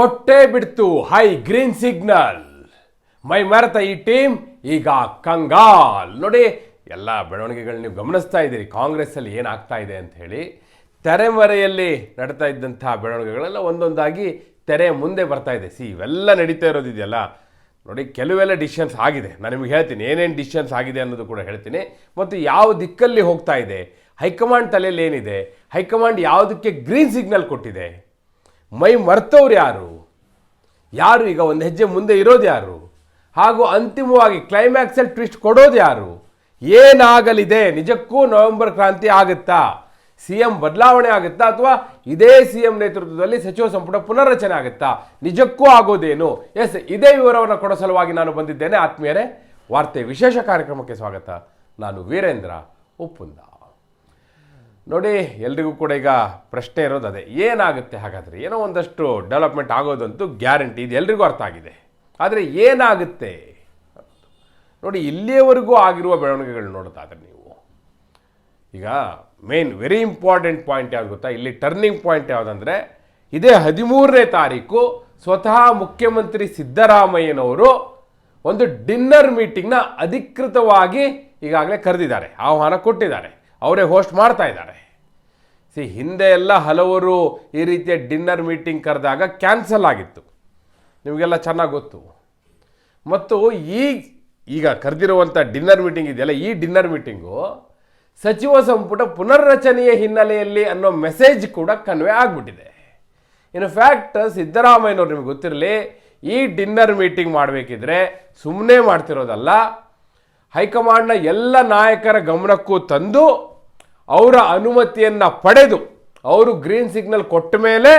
ಕೊಟ್ಟೇ ಬಿಡ್ತು. High, green signal. ಮೈ ಮರೆತ ಈ ಟೀಮ್, ಈಗ ಕಂಗಾಲ್. ನೋಡಿ, ಎಲ್ಲ ಬೆಳವಣಿಗೆಗಳು ನೀವು ಗಮನಿಸ್ತಾ ಇದ್ದೀರಿ. ಕಾಂಗ್ರೆಸ್ಸಲ್ಲಿ ಏನಾಗ್ತಾ ಇದೆ ಅಂತ ಹೇಳಿ ತೆರೆಮರೆಯಲ್ಲಿ ನಡೀತಾ ಇದ್ದಂಥ ಬೆಳವಣಿಗೆಗಳೆಲ್ಲ ಒಂದೊಂದಾಗಿ ತೆರೆ ಮುಂದೆ ಬರ್ತಾ ಇದೆ. ಸಿ, ಇವೆಲ್ಲ ನಡೀತಾ ಇರೋದಿದೆಯಲ್ಲ ನೋಡಿ, ಕೆಲವೆಲ್ಲ ಡಿಶನ್ಸ್ ಆಗಿದೆ. ನಾನು ನಿಮಗೆ ಹೇಳ್ತೀನಿ, ಏನೇನು ಡಿಶನ್ಸ್ ಆಗಿದೆ ಅನ್ನೋದು ಕೂಡ ಹೇಳ್ತೀನಿ. ಮತ್ತು ಯಾವ ದಿಕ್ಕಲ್ಲಿ ಹೋಗ್ತಾ ಇದೆ? ಹೈಕಮಾಂಡ್ ತಲೆಯಲ್ಲಿ ಏನಿದೆ? ಹೈಕಮಾಂಡ್ ಯಾವುದಕ್ಕೆ ಗ್ರೀನ್ ಸಿಗ್ನಲ್ ಕೊಟ್ಟಿದೆ? ಮೈ ಮರ್ತವ್ರು ಯಾರು? ಯಾರು ಈಗ ಒಂದು ಹೆಜ್ಜೆ ಮುಂದೆ ಇರೋದು ಯಾರು? ಹಾಗೂ ಅಂತಿಮವಾಗಿ ಕ್ಲೈಮ್ಯಾಕ್ಸಲ್ಲಿ ಟ್ವಿಸ್ಟ್ ಕೊಡೋದು ಯಾರು? ಏನಾಗಲಿದೆ? ನಿಜಕ್ಕೂ ನವೆಂಬರ್ ಕ್ರಾಂತಿ ಆಗುತ್ತಾ? ಸಿ ಎಂ ಬದಲಾವಣೆ ಆಗುತ್ತಾ? ಅಥವಾ ಇದೇ ಸಿ ಎಂ ನೇತೃತ್ವದಲ್ಲಿ ಸಚಿವ ಸಂಪುಟ ಪುನರ್ರಚನೆ ಆಗುತ್ತಾ? ನಿಜಕ್ಕೂ ಆಗೋದೇನು? ಎಸ್ ಇದೇ ವಿವರವನ್ನು ಕೊಡೋ ಸಲುವಾಗಿ ನಾನು ಬಂದಿದ್ದೇನೆ. ಆತ್ಮೀಯರೇ, ವಾರ್ತೆ ವಿಶೇಷ ಕಾರ್ಯಕ್ರಮಕ್ಕೆ ಸ್ವಾಗತ. ನಾನು ವೀರೇಂದ್ರ ಉಪ್ಪುಂದ ನೋಡಿ, ಎಲ್ರಿಗೂ ಕೂಡ ಈಗ ಪ್ರಶ್ನೆ ಇರೋದು ಅದೇ. ಏನಾಗುತ್ತೆ ಹಾಗಾದರೆ? ಏನೋ ಒಂದಷ್ಟು ಡೆವಲಪ್ಮೆಂಟ್ ಆಗೋದಂತೂ ಗ್ಯಾರಂಟಿ ಇದು. ಎಲ್ರಿಗೂ ಅರ್ಥ ಆಗಿದೆ. ಆದರೆ ಏನಾಗುತ್ತೆ? ನೋಡಿ, ಇಲ್ಲಿಯವರೆಗೂ ಆಗಿರುವ ಬೆಳವಣಿಗೆಗಳು ನೋಡೋದಾದ್ರೆ ನೀವು. ಈಗ ಮೇನ್ ವೆರಿ ಇಂಪಾರ್ಟೆಂಟ್ ಪಾಯಿಂಟ್ ಯಾವ್ದು ಗೊತ್ತಾ? ಇಲ್ಲಿ ಟರ್ನಿಂಗ್ ಪಾಯಿಂಟ್ ಯಾವುದಂದರೆ, ಇದೇ ಹದಿಮೂರನೇ ತಾರೀಕು ಸ್ವತಃ ಮುಖ್ಯಮಂತ್ರಿ ಸಿದ್ದರಾಮಯ್ಯನವರು ಒಂದು ಡಿನ್ನರ್ ಮೀಟಿಂಗ್ನ ಅಧಿಕೃತವಾಗಿ ಈಗಾಗಲೇ ಕರೆದಿದ್ದಾರೆ. ಆಹ್ವಾನ ಕೊಟ್ಟಿದ್ದಾರೆ. ಅವರೇ ಹೋಸ್ಟ್ ಮಾಡ್ತಾ ಇದ್ದಾರೆ. ಸಿ, ಹಿಂದೆ ಎಲ್ಲ ಹಲವರು ಈ ರೀತಿಯ ಡಿನ್ನರ್ ಮೀಟಿಂಗ್ ಕರೆದಾಗ ಕ್ಯಾನ್ಸಲ್ ಆಗಿತ್ತು. ನಿಮಗೆಲ್ಲ ಚೆನ್ನಾಗಿ ಗೊತ್ತು. ಮತ್ತು ಈ, ಈಗ ಕರೆದಿರುವಂಥ ಡಿನ್ನರ್ ಮೀಟಿಂಗ್ ಇದೆಯಲ್ಲ, ಈ ಡಿನ್ನರ್ ಮೀಟಿಂಗು ಸಚಿವ ಸಂಪುಟ ಪುನರ್ರಚನೆಯ ಹಿನ್ನೆಲೆಯಲ್ಲಿ ಅನ್ನೋ ಮೆಸೇಜ್ ಕೂಡ ಕನ್ವೆ ಆಗಿಬಿಟ್ಟಿದೆ. ಇನ್ ಫ್ಯಾಕ್ಟ್ ಸಿದ್ದರಾಮಯ್ಯನವ್ರು ನಿಮಗೆ ಗೊತ್ತಿರಲಿ, ಈ ಡಿನ್ನರ್ ಮೀಟಿಂಗ್ ಮಾಡಬೇಕಿದ್ರೆ ಸುಮ್ಮನೆ ಮಾಡ್ತಿರೋದಲ್ಲ, ಹೈಕಮಾಂಡ್ನ ಎಲ್ಲ ನಾಯಕರ ಗಮನಕ್ಕೂ ತಂದು ಅವರ ಅನುಮತಿಯನ್ನು ಪಡೆದು ಅವರು ಗ್ರೀನ್ ಸಿಗ್ನಲ್ ಕೊಟ್ಟ ಮೇಲೆ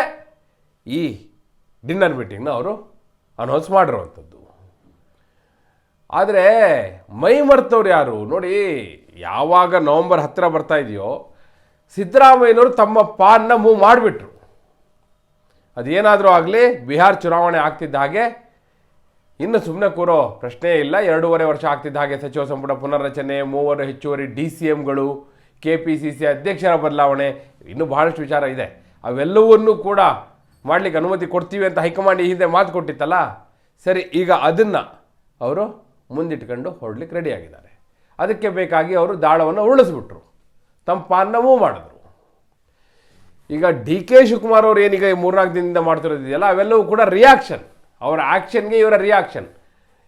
ಈ ಡಿನ್ನರ್ ಮೀಟಿಂಗ್ನ ಅವರು ಅನೌನ್ಸ್ ಮಾಡಿರುವಂಥದ್ದು. ಆದರೆ ಮೈ ಮರ್ತವ್ರು ಯಾರು? ನೋಡಿ, ಯಾವಾಗ ನವಂಬರ್ ಹತ್ತಿರ ಬರ್ತಾ ಇದೆಯೋ ಸಿದ್ದರಾಮಯ್ಯನವರು ತಮ್ಮ ಪಾನ್ನ ಮೂವ್ ಮಾಡಿಬಿಟ್ರು. ಅದೇನಾದರೂ ಆಗಲಿ ಬಿಹಾರ್ ಚುನಾವಣೆ ಆಗ್ತಿದ್ದ ಹಾಗೆ, ಇನ್ನು ಸುಮ್ಮನೆ ಕೂರೋ ಪ್ರಶ್ನೆ ಇಲ್ಲ. ಎರಡೂವರೆ ವರ್ಷ ಆಗ್ತಿದ್ದ ಹಾಗೆ ಸಚಿವ ಸಂಪುಟ ಪುನರ್ರಚನೆ, ಮೂವರು ಹೆಚ್ಚುವರಿ ಡಿ ಸಿ ಎಮ್ಗಳು ಕೆ ಪಿ ಸಿ ಸಿ ಅಧ್ಯಕ್ಷರ ಬದಲಾವಣೆ ಇನ್ನೂ ಬಹಳಷ್ಟು ವಿಚಾರ ಇದೆ. ಅವೆಲ್ಲವನ್ನೂ ಕೂಡ ಮಾಡಲಿಕ್ಕೆ ಅನುಮತಿ ಕೊಡ್ತೀವಿ ಅಂತ ಹೈಕಮಾಂಡ್ ಈ ಹಿಂದೆ ಮಾತು ಕೊಟ್ಟಿತ್ತಲ್ಲ? ಸರಿ, ಈಗ ಅದನ್ನು ಅವರು ಮುಂದಿಟ್ಕೊಂಡು ಹೊರಡ್ಲಿಕ್ಕೆ ರೆಡಿಯಾಗಿದ್ದಾರೆ ಅದಕ್ಕೆ ಬೇಕಾಗಿ ಅವರು ದಾಳವನ್ನು ಉರುಳಿಸ್ಬಿಟ್ರು. ತಮ್ಮ ಮಾಡಿದ್ರು. ಈಗ ಡಿ ಕೆ ಶಿವಕುಮಾರ್ ಅವರು ಏನೀಗ ಮೂರ್ನಾಲ್ಕು ದಿನದಿಂದ ಮಾಡ್ತಿರೋದಿದೆಯಲ್ಲ ಅವೆಲ್ಲವೂ ಕೂಡ ರಿಯಾಕ್ಷನ್ ಅವರ ಆ್ಯಕ್ಷನ್ಗೆ ಇವರ ರಿಯಾಕ್ಷನ್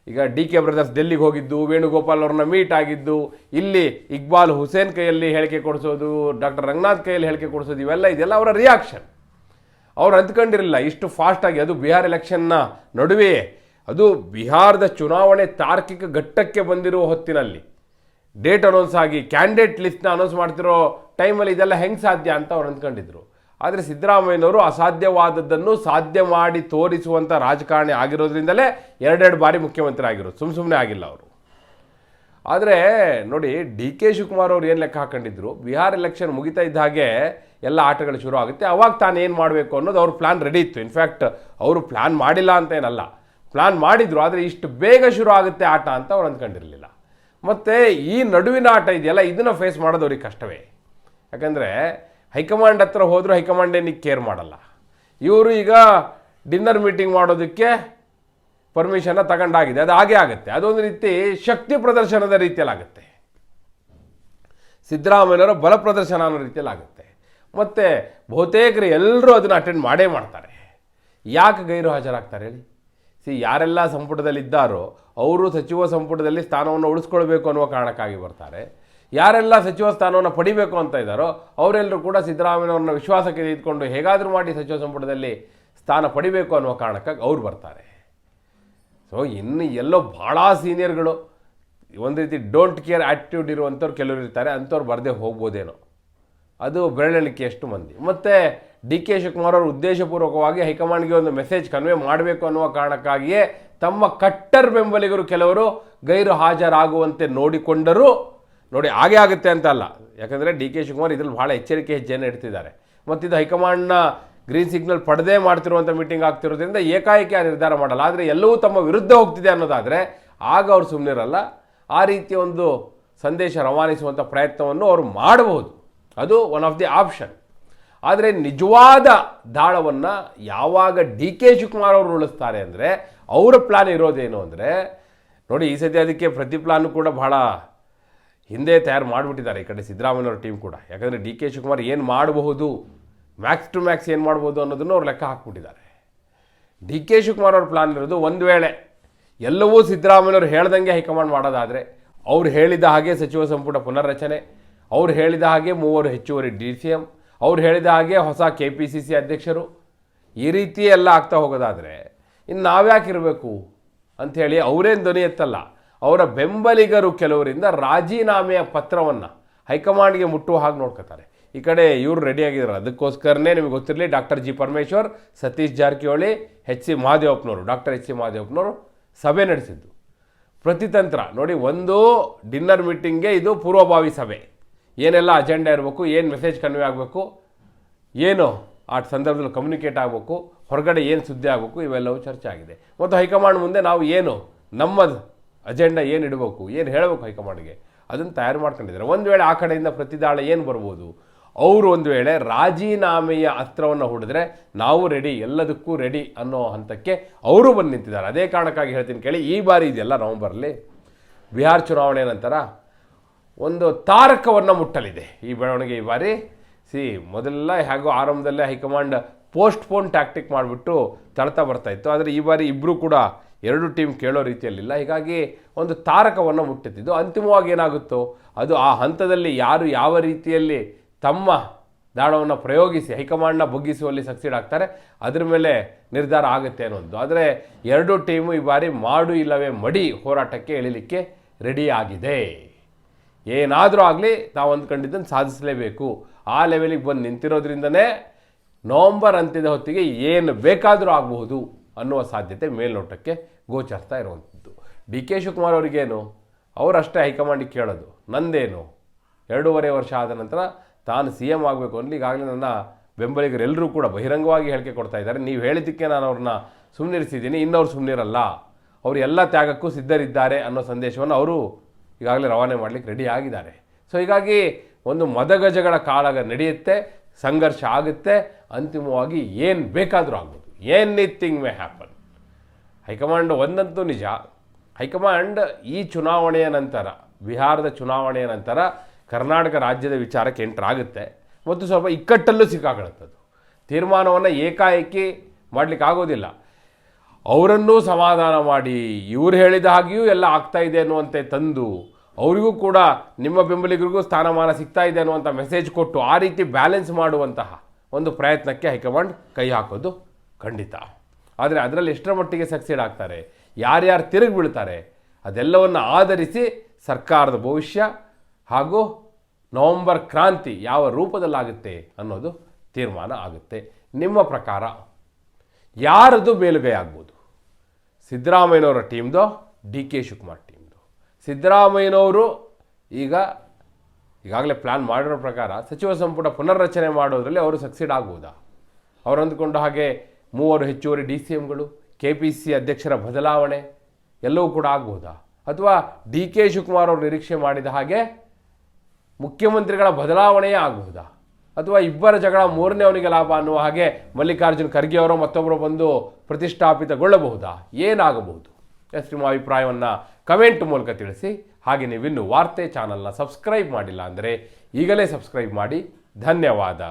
ಈಗ ಡಿ ಕೆ ಬ್ರದರ್ಸ್ ಡೆಲ್ಲಿಗೆ ಹೋಗಿದ್ದು, ವೇಣುಗೋಪಾಲ್ ಅವ್ರನ್ನ ಮೀಟ್ ಆಗಿದ್ದು, ಇಲ್ಲಿ ಇಕ್ಬಾಲ್ ಹುಸೇನ್ ಕೈಯಲ್ಲಿ ಹೇಳಿಕೆ ಕೊಡಿಸೋದು, ಡಾಕ್ಟರ್ ರಂಗನಾಥ್ ಕೈಯಲ್ಲಿ ಹೇಳಿಕೆ ಕೊಡಿಸೋದು, ಇವೆಲ್ಲ ಇದೆಲ್ಲ ಅವರ ರಿಯಾಕ್ಷನ್ ಅವ್ರು ಅಂದ್ಕೊಂಡಿರಲಿಲ್ಲ ಇಷ್ಟು ಫಾಸ್ಟಾಗಿ ಅದು ಬಿಹಾರ್ ಎಲೆಕ್ಷನ್ನ ನಡುವೆಯೇ. ಅದು ಬಿಹಾರದ ಚುನಾವಣೆ ತಾರ್ಕಿಕ ಘಟ್ಟಕ್ಕೆ ಬಂದಿರುವ ಹೊತ್ತಿನಲ್ಲಿ. ಡೇಟ್ ಅನೌನ್ಸ್ ಆಗಿ ಕ್ಯಾಂಡಿಡೇಟ್ ಲಿಸ್ಟ್ನ ಅನೌನ್ಸ್ ಮಾಡ್ತಿರೋ ಟೈಮಲ್ಲಿ ಇದೆಲ್ಲ ಹೆಂಗೆ ಸಾಧ್ಯ ಅಂತ ಅವ್ರು ಅಂದ್ಕೊಂಡಿದ್ರು ಆದರೆ ಸಿದ್ದರಾಮಯ್ಯನವರು ಅಸಾಧ್ಯವಾದದ್ದನ್ನು ಸಾಧ್ಯ ಮಾಡಿ ತೋರಿಸುವಂಥ ರಾಜಕಾರಣಿ ಆಗಿರೋದ್ರಿಂದಲೇ ಎರಡೆರಡು ಬಾರಿ ಮುಖ್ಯಮಂತ್ರಿ ಆಗಿರೋದು ಸುಮ್ಮ ಸುಮ್ಮನೆ ಆಗಿಲ್ಲ ಅವರು. ಆದರೆ ನೋಡಿ, ಡಿ ಕೆ ಶಿವಕುಮಾರ್ ಅವರು ಏನು ಲೆಕ್ಕ ಹಾಕೊಂಡಿದ್ರು? ಬಿಹಾರ್ ಎಲೆಕ್ಷನ್ ಮುಗಿತಾ ಇದ್ದ ಹಾಗೆ ಎಲ್ಲ ಆಟಗಳು ಶುರು ಆಗುತ್ತೆ. ಅವಾಗ ತಾನು ಏನು ಮಾಡಬೇಕು ಅನ್ನೋದು ಅವ್ರ ಪ್ಲ್ಯಾನ್ ರೆಡಿ ಇತ್ತು. ಇನ್ಫ್ಯಾಕ್ಟ್ ಅವರು ಪ್ಲ್ಯಾನ್ ಮಾಡಿಲ್ಲ ಅಂತ ಏನಲ್ಲ. ಪ್ಲ್ಯಾನ್ ಮಾಡಿದ್ರು, ಆದರೆ ಇಷ್ಟು ಬೇಗ ಶುರು ಆಗುತ್ತೆ ಆಟ ಅಂತ ಅವ್ರು ಅಂದ್ಕೊಂಡಿರಲಿಲ್ಲ. ಮತ್ತು ಈ ನಡುವಿನ ಆಟ ಇದೆಯಲ್ಲ, ಇದನ್ನು ಫೇಸ್ ಮಾಡೋದು ಅವ್ರಿಗೆ ಕಷ್ಟವೇ. ಯಾಕಂದರೆ ಹೈಕಮಾಂಡ್ ಹತ್ರ ಹೋದರೂ ಹೈಕಮಾಂಡ್ ಏನಕ್ಕೆ ಕೇರ್ ಮಾಡಲ್ಲ. ಇವರು ಈಗ ಡಿನ್ನರ್ ಮೀಟಿಂಗ್ ಮಾಡೋದಕ್ಕೆ ಪರ್ಮಿಷನ್ನ ತಗೊಂಡಾಗಿದೆ. ಅದು ಹಾಗೆ ಆಗುತ್ತೆ. ಅದೊಂದು ರೀತಿ ಶಕ್ತಿ ಪ್ರದರ್ಶನದ ರೀತಿಯಲ್ಲಾಗುತ್ತೆ. ಆಗುತ್ತೆ ಸಿದ್ದರಾಮಯ್ಯನವರ ಬಲ ಪ್ರದರ್ಶನ ಅನ್ನೋ ರೀತಿಯಲ್ಲಾಗುತ್ತೆ. ಮತ್ತು ಬಹುತೇಕರು ಎಲ್ಲರೂ ಅದನ್ನು ಅಟೆಂಡ್ ಮಾಡೇ ಮಾಡ್ತಾರೆ. ಯಾಕೆ ಗೈರು ಹಾಜರಾಗ್ತಾರೆ ಹೇಳಿ? ಸಿ, ಯಾರೆಲ್ಲ ಸಂಪುಟದಲ್ಲಿದ್ದಾರೋ, ಅವರು ಸಚಿವ ಸಂಪುಟದಲ್ಲಿ ಸ್ಥಾನವನ್ನು ಉಳಿಸ್ಕೊಳ್ಬೇಕು ಅನ್ನುವ ಕಾರಣಕ್ಕಾಗಿ ಬರ್ತಾರೆ. ಯಾರೆಲ್ಲ ಸಚಿವ ಸ್ಥಾನವನ್ನು ಪಡಿಬೇಕು ಅಂತ ಇದ್ದಾರೋ ಅವರೆಲ್ಲರೂ ಕೂಡ ಸಿದ್ದರಾಮಯ್ಯನವ್ರನ್ನ ವಿಶ್ವಾಸಕ್ಕೆ ತೆಗೆದುಕೊಂಡು ಹೇಗಾದರೂ ಮಾಡಿ ಸಚಿವ ಸಂಪುಟದಲ್ಲಿ ಸ್ಥಾನ ಪಡಿಬೇಕು ಅನ್ನುವ ಕಾರಣಕ್ಕಾಗಿ ಅವ್ರು ಬರ್ತಾರೆ. ಸೊ ಇನ್ನು ಎಲ್ಲೋ ಭಾಳ ಸೀನಿಯರ್ಗಳು ಒಂದು ರೀತಿ ಡೋಂಟ್ ಕೇರ್ ಆ್ಯಟಿಟ್ಯೂಡ್ ಇರುವಂಥವ್ರು ಕೆಲವರು ಇರ್ತಾರೆ, ಅಂಥವ್ರು ಬರದೇ ಹೋಗ್ಬೋದೇನೋ. ಅದು ಬೆರಳೆಣಿಕೆಯಷ್ಟು ಮಂದಿ. ಮತ್ತು ಡಿ ಕೆ ಶಿವಕುಮಾರ್ ಅವರು ಉದ್ದೇಶಪೂರ್ವಕವಾಗಿ ಹೈಕಮಾಂಡ್ಗೆ ಒಂದು ಮೆಸೇಜ್ ಕನ್ವೆ ಮಾಡಬೇಕು ಅನ್ನುವ ಕಾರಣಕ್ಕಾಗಿಯೇ ತಮ್ಮ ಕಟ್ಟರ್ ಬೆಂಬಲಿಗರು ಕೆಲವರು ಗೈರು ಹಾಜರಾಗುವಂತೆ ನೋಡಿಕೊಂಡರೂ ನೋಡಿ, ಹಾಗೆ ಆಗುತ್ತೆ ಅಂತ ಅಲ್ಲ. ಯಾಕಂದರೆ ಡಿ ಕೆ ಶಿವಕುಮಾರ್ ಇದ್ರಲ್ಲಿ ಭಾಳ ಎಚ್ಚರಿಕೆ ಹೆಜ್ಜೆಯನ್ನು ಇಡ್ತಿದ್ದಾರೆ. ಮತ್ತು ಇದು ಹೈಕಮಾಂಡ್ನ ಗ್ರೀನ್ ಸಿಗ್ನಲ್ ಪಡೆದೇ ಮಾಡ್ತಿರುವಂಥ ಮೀಟಿಂಗ್ ಆಗ್ತಿರೋದ್ರಿಂದ ಏಕಾಏಕಿ ಆ ನಿರ್ಧಾರ ಮಾಡಲ್ಲ. ಆದರೆ ಎಲ್ಲವೂ ತಮ್ಮ ವಿರುದ್ಧ ಹೋಗ್ತಿದೆ ಅನ್ನೋದಾದರೆ ಆಗ ಅವ್ರು ಸುಮ್ಮನಿರಲ್ಲ ಆ ರೀತಿಯ ಒಂದು ಸಂದೇಶ ರವಾನಿಸುವಂಥ ಪ್ರಯತ್ನವನ್ನು ಅವರು ಮಾಡಬಹುದು. ಅದು ಒನ್ ಆಫ್ ದಿ ಆಪ್ಷನ್ ಆದರೆ ನಿಜವಾದ ದಾಳವನ್ನು ಯಾವಾಗ ಡಿ ಕೆ ಶಿವಕುಮಾರ್ ಅವರು ಉಳಿಸ್ತಾರೆ ಅಂದರೆ ಅವರ ಪ್ಲಾನ್ ಇರೋದೇನು ಅಂದರೆ ನೋಡಿ, ಈ ಸತಿ ಅದಕ್ಕೆ ಪ್ರತಿ ಪ್ಲಾನು ಕೂಡ ಬಹಳ ಹಿಂದೆ ತಯಾರು ಮಾಡಿಬಿಟ್ಟಿದ್ದಾರೆ ಈ ಕಡೆ ಸಿದ್ದರಾಮಯ್ಯವ್ರ ಟೀಮ್ ಕೂಡ. ಯಾಕಂದರೆ ಡಿ ಕೆ ಶಿವಕುಮಾರ್ ಏನು ಮಾಡಬಹುದು ಮ್ಯಾಕ್ಸ್ ಟು ಮ್ಯಾಕ್ಸ್ ಏನು ಮಾಡ್ಬೋದು ಅನ್ನೋದನ್ನು ಅವ್ರು ಲೆಕ್ಕ ಹಾಕ್ಬಿಟ್ಟಿದ್ದಾರೆ. ಡಿ ಕೆ ಶಿವಕುಮಾರ್ ಅವ್ರ ಪ್ಲಾನ್ ಇರೋದು ಒಂದು ವೇಳೆ ಎಲ್ಲವೂ ಸಿದ್ದರಾಮಯ್ಯವ್ರು ಹೇಳ್ದಂಗೆ ಹೈಕಮಾಂಡ್ ಮಾಡೋದಾದರೆ, ಅವ್ರು ಹೇಳಿದ ಹಾಗೆ ಸಚಿವ ಸಂಪುಟ ಪುನರ್ರಚನೆ, ಅವ್ರು ಹೇಳಿದ ಹಾಗೆ ಮೂವರು ಹೆಚ್ಚುವರಿ ಡಿ ಸಿ ಎಂ, ಅವ್ರು ಹೇಳಿದ ಹಾಗೆ ಹೊಸ ಕೆ ಪಿ ಸಿ ಸಿ ಅಧ್ಯಕ್ಷರು, ಈ ರೀತಿ ಎಲ್ಲ ಆಗ್ತಾ ಹೋಗೋದಾದರೆ ಇನ್ನು ನಾವ್ಯಾಕಿರಬೇಕು ಅಂಥೇಳಿ ಅವರೇನು ಧ್ವನಿ ಎತ್ತಲ್ಲ. ಅವರ ಬೆಂಬಲಿಗರು ಕೆಲವರಿಂದ ರಾಜೀನಾಮೆಯ ಪತ್ರವನ್ನು ಹೈಕಮಾಂಡ್ಗೆ ಮುಟ್ಟುವ ಹಾಗೆ ನೋಡ್ಕೋತಾರೆ. ಈ ಕಡೆ ಇವರು ರೆಡಿಯಾಗಿದ್ದಾರೆ ಅದಕ್ಕೋಸ್ಕರನೇ ನಿಮಗೆ ಗೊತ್ತಿರಲಿ doctor G Parameshwar, Satish Jarkiholi, H C ಮಹಾದೇವಪ್ಪನವರು doctor H C ಮಹಾದೇವಪ್ಪನವರು ಸಭೆ ನಡೆಸಿದ್ದು. ಪ್ರತಿತಂತ್ರ ನೋಡಿ ಒಂದು ಡಿನ್ನರ್ ಮೀಟಿಂಗ್ಗೆ ಇದು ಪೂರ್ವಭಾವಿ ಸಭೆ. ಏನೆಲ್ಲ ಅಜೆಂಡಾ ಇರಬೇಕು, ಏನು ಮೆಸೇಜ್ ಕನ್ವೆ ಆಗಬೇಕು, ಏನು ಆ ಸಂದರ್ಭದಲ್ಲಿ ಕಮ್ಯುನಿಕೇಟ್ ಆಗಬೇಕು, ಹೊರಗಡೆ ಏನು ಸುದ್ದಿ ಆಗಬೇಕು, ಇವೆಲ್ಲವೂ ಚರ್ಚೆ ಆಗಿದೆ. ಮತ್ತು ಹೈಕಮಾಂಡ್ ಮುಂದೆ ನಾವು ಏನು ನಮ್ಮ ಅಜೆಂಡಾ ಏನು ಇಡಬೇಕು, ಏನು ಹೇಳಬೇಕು ಹೈಕಮಾಂಡ್ಗೆ? ಅದನ್ನು ತಯಾರು ಮಾಡ್ಕೊಂಡಿದ್ದಾರೆ. ಒಂದು ವೇಳೆ ಆ ಕಡೆಯಿಂದ ಪ್ರತಿದಾಳ ಏನು ಬರ್ಬೋದು? ಅವರು ಒಂದು ವೇಳೆ ರಾಜೀನಾಮೆಯ ಅಸ್ತ್ರವನ್ನು ಹೊಡೆದ್ರೆ ನಾವು ರೆಡಿ ಎಲ್ಲದಕ್ಕೂ ರೆಡಿ ಅನ್ನೋ ಹಂತಕ್ಕೆ ಅವರು ಬಂದು ನಿಂತಿದ್ದಾರೆ. ಅದೇ ಕಾರಣಕ್ಕಾಗಿ ಹೇಳ್ತೀನಿ ಕೇಳಿ, ಈ ಬಾರಿ ಇದೆಯಲ್ಲ ನವಂಬರಲ್ಲಿ ಬಿಹಾರ್ ಚುನಾವಣೆ ನಂತರ ಒಂದು ತಾರಕವನ್ನು ಮುಟ್ಟಲಿದೆ ಈ ಬೆಳವಣಿಗೆ ಈ ಬಾರಿ. ಸಿ, ಮೊದಲೆಲ್ಲ ಹೇಗೋ ಆರಂಭದಲ್ಲೇ ಹೈಕಮಾಂಡ್ ಪೋಸ್ಟ್ಪೋನ್ ಟ್ಯಾಕ್ಟಿಕ್ ಮಾಡಿಬಿಟ್ಟು ತಳ್ತಾ ಬರ್ತಾ ಇತ್ತು. ಆದರೆ ಈ ಬಾರಿ ಇಬ್ಬರೂ ಕೂಡ ಎರಡು ಟೀಮ್ ಕೇಳೋ ರೀತಿಯಲ್ಲಿಲ್ಲ. ಹೀಗಾಗಿ ಒಂದು ತಾರಕವನ್ನು ಮುಟ್ಟುತ್ತಿದ್ದು ಅಂತಿಮವಾಗಿ ಏನಾಗುತ್ತೋ ಅದು ಆ ಹಂತದಲ್ಲಿ ಯಾರು ಯಾವ ರೀತಿಯಲ್ಲಿ ತಮ್ಮ ದಾಳವನ್ನು ಪ್ರಯೋಗಿಸಿ, ಹೈಕಮಾಂಡ್ನ ಬಗ್ಗಿಸುವಲ್ಲಿ ಸಕ್ಸೀಡ್ ಆಗ್ತಾರೆ, ಅದ್ರ ಮೇಲೆ ನಿರ್ಧಾರ ಆಗುತ್ತೆ ಅನ್ನೋದು. ಆದರೆ ಎರಡೂ ಟೀಮು ಈ ಬಾರಿ ಮಾಡು ಇಲ್ಲವೇ ಮಡಿ ಹೋರಾಟಕ್ಕೆ ಇಳಿಲಿಕ್ಕೆ ರೆಡಿಯಾಗಿದೆ ಏನಾದರೂ ಆಗಲಿ ನಾವು ಅಂದ್ಕೊಂಡಿದ್ದನ್ನು ಸಾಧಿಸಲೇಬೇಕು. ಆ ಲೆವೆಲಿಗೆ ಬಂದು ನಿಂತಿರೋದ್ರಿಂದನೇ ನವಂಬರ್ ಅಂತ್ಯದ ಹೊತ್ತಿಗೆ ಏನು ಬೇಕಾದರೂ ಆಗಬಹುದು ಅನ್ನುವ ಸಾಧ್ಯತೆ ಮೇಲ್ನೋಟಕ್ಕೆ ಗೋಚರಿಸ್ತಾ ಇರುವಂಥದ್ದು ಡಿ ಕೆ ಶಿವಕುಮಾರ್ ಅವರಿಗೇನು? ಅವರಷ್ಟೇ ಹೈಕಮಾಂಡಿಗೆ ಕೇಳೋದು. ನಂದೇನು? ಎರಡೂವರೆ ವರ್ಷ ಆದ ನಂತರ ತಾನು ಸಿ ಎಂ ಆಗಬೇಕು ಅಂದರೆ ಈಗಾಗಲೇ ನನ್ನ ಬೆಂಬಲಿಗರೆಲ್ಲರೂ ಕೂಡ ಬಹಿರಂಗವಾಗಿ ಹೇಳಿಕೆ ಕೊಡ್ತಾ ಇದ್ದಾರೆ. ನೀವು ಹೇಳಿದ್ದಕ್ಕೆ ನಾನು ಅವ್ರನ್ನ ಸುಮ್ಮನಿರಿಸಿದ್ದೀನಿ ಇನ್ನವ್ರು ಸುಮ್ಮನಿರಲ್ಲ ಅವರು ಎಲ್ಲ ತ್ಯಾಗಕ್ಕೂ ಸಿದ್ಧರಿದ್ದಾರೆ ಅನ್ನೋ ಸಂದೇಶವನ್ನು ಅವರು ಈಗಾಗಲೇ ರವಾನೆ ಮಾಡಲಿಕ್ಕೆ ರೆಡಿ ಆಗಿದ್ದಾರೆ. ಸೊ, ಹೀಗಾಗಿ ಒಂದು ಮದಗಜಗಳ ಕಾಳಗ ನಡೆಯುತ್ತೆ, ಸಂಘರ್ಷ ಆಗುತ್ತೆ, ಅಂತಿಮವಾಗಿ ಏನು ಬೇಕಾದರೂ ಆಗ್ಬೋದು. Anything may happen. ಹೈಕಮಾಂಡ್ ಒಂದಂತೂ ನಿಜ. ಹೈಕಮಾಂಡ್ ಈ ಚುನಾವಣೆಯ ನಂತರ, ಬಿಹಾರದ ಚುನಾವಣೆಯ ನಂತರ ಕರ್ನಾಟಕ ರಾಜ್ಯದ ವಿಚಾರಕ್ಕೆ ಎಂಟ್ರಾಗುತ್ತೆ. ಮತ್ತು ಸ್ವಲ್ಪ ಇಕ್ಕಟ್ಟಲ್ಲೂ ಸಿಕ್ಕಾಕೊಳ್ಳುತ್ತದು ತೀರ್ಮಾನವನ್ನು ಏಕಾಏಕಿ ಮಾಡಲಿಕ್ಕೆ ಆಗೋದಿಲ್ಲ ಅವರನ್ನೂ ಸಮಾಧಾನ ಮಾಡಿ, ಇವರು ಹೇಳಿದ ಹಾಗೆಯೂ ಎಲ್ಲ ಆಗ್ತಾ ಇದೆ ಅನ್ನುವಂತೆ ತಂದು, ಅವರಿಗೂ ಕೂಡ ನಿಮ್ಮ ಬೆಂಬಲಿಗರಿಗೂ ಸ್ಥಾನಮಾನ ಸಿಗ್ತಾ ಇದೆ ಅನ್ನುವಂಥ ಮೆಸೇಜ್ ಕೊಟ್ಟು ಆ ರೀತಿ ಬ್ಯಾಲೆನ್ಸ್ ಮಾಡುವಂತಹ ಒಂದು ಪ್ರಯತ್ನಕ್ಕೆ ಹೈಕಮಾಂಡ್ ಕೈ ಹಾಕೋದು ಖಂಡಿತ. ಆದರೆ ಅದರಲ್ಲಿ ಎಷ್ಟರ ಮಟ್ಟಿಗೆ ಸಕ್ಸೀಡ್ ಆಗ್ತಾರೆ? ಯಾರ್ಯಾರು ತಿರುಗಿ ಬೀಳ್ತಾರೆ? ಅದೆಲ್ಲವನ್ನು ಆಧರಿಸಿ ಸರ್ಕಾರದ ಭವಿಷ್ಯ ಹಾಗೂ ನವಂಬರ್ ಕ್ರಾಂತಿ ಯಾವ ರೂಪದಲ್ಲಾಗುತ್ತೆ ಅನ್ನೋದು ತೀರ್ಮಾನ ಆಗುತ್ತೆ. ನಿಮ್ಮ ಪ್ರಕಾರ ಯಾರದು ಮೇಲುಗೈ ಆಗ್ಬೋದು? ಸಿದ್ದರಾಮಯ್ಯನವರ ಟೀಮ್ದು ಡಿ ಕೆ ಶಿವಕುಮಾರ್ ಟೀಮ್ದು? ಸಿದ್ದರಾಮಯ್ಯನವರು ಈಗ, ಈಗಾಗಲೇ ಪ್ಲ್ಯಾನ್ ಮಾಡಿರೋ ಪ್ರಕಾರ ಸಚಿವ ಸಂಪುಟ ಪುನರ್ರಚನೆ ಮಾಡೋದ್ರಲ್ಲಿ ಅವರು ಸಕ್ಸೀಡ್ ಆಗ್ಬೋದಾ? ಅವರು ಅಂದ್ಕೊಂಡು ಹಾಗೆ ಮೂವರು ಹೆಚ್ಚುವರಿ ಡಿ ಸಿ ಎಮ್ಗಳು ಕೆ ಪಿ ಸಿ ಅಧ್ಯಕ್ಷರ ಬದಲಾವಣೆ, ಎಲ್ಲವೂ ಕೂಡ ಆಗ್ಬೋದಾ? ಅಥವಾ ಡಿ ಕೆ ಶಿವಕುಮಾರ್ ಅವರು ನಿರೀಕ್ಷೆ ಮಾಡಿದ ಹಾಗೆ ಮುಖ್ಯಮಂತ್ರಿಗಳ ಬದಲಾವಣೆಯೇ ಆಗಬಹುದಾ ಅಥವಾ ಇಬ್ಬರ ಜಗಳ ಮೂರನೇ ಅವನಿಗೆ ಲಾಭ ಅನ್ನುವ ಹಾಗೆ ಮಲ್ಲಿಕಾರ್ಜುನ್ ಖರ್ಗೆ ಅವರು ಮತ್ತೊಬ್ಬರು ಬಂದು ಪ್ರತಿಷ್ಠಾಪಿತಗೊಳ್ಳಬಹುದಾ? ಏನಾಗಬಹುದು? ಎಸ್ ನಿಮ್ಮ ಅಭಿಪ್ರಾಯವನ್ನು ಕಮೆಂಟ್ ಮೂಲಕ ತಿಳಿಸಿ. ಹಾಗೆ ನೀವಿನ್ನು ವಾರ್ತೆ ಚಾನಲ್ನ ಸಬ್ಸ್ಕ್ರೈಬ್ ಮಾಡಿಲ್ಲ ಅಂದರೆ ಈಗಲೇ ಸಬ್ಸ್ಕ್ರೈಬ್ ಮಾಡಿ. ಧನ್ಯವಾದ.